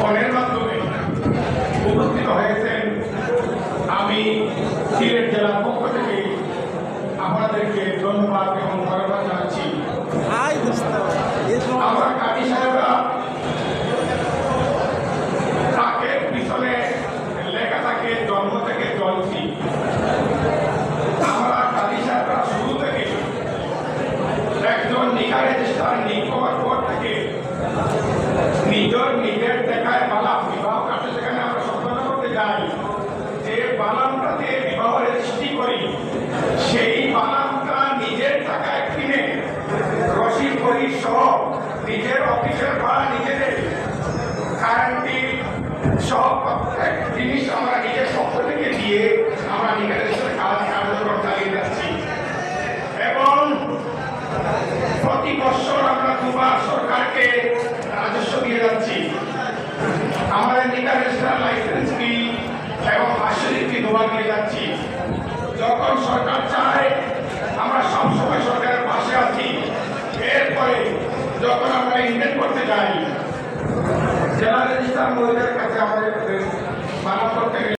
ফোনের মাধ্যমে উপস্থিত হয়েছেন আমি সিলেট জেলার পক্ষ থেকে আপনাদেরকে ধন্যবাদ এবং ধন্যবাদ নিজের অফিসের ভাড়া নিজেদের। কারেন্টি সব জিনিস আমরা নিজের পক্ষ থেকে দিয়ে আমরা নিজেদের সাথে কাজ কার্যক্রম চালিয়ে যাচ্ছি। এবং প্রতি বছর আমরা দুবার সরকারকে রাজস্ব দিয়ে যাচ্ছি। আমাদের ইন্টারন্যাশনাল লাইসেন্স ফি এবং বাৎসরিক ফি দুবার দিয়ে যাচ্ছি। যখন সরকার চায়, আমরা সবসময় সরকারের পাশে আছি। এরপরে যখন আমরা ইন্ডিয়ান করতে যাই জেলা রেজিস্ট্রার মহিলার কাছে আমাদের মানব করতে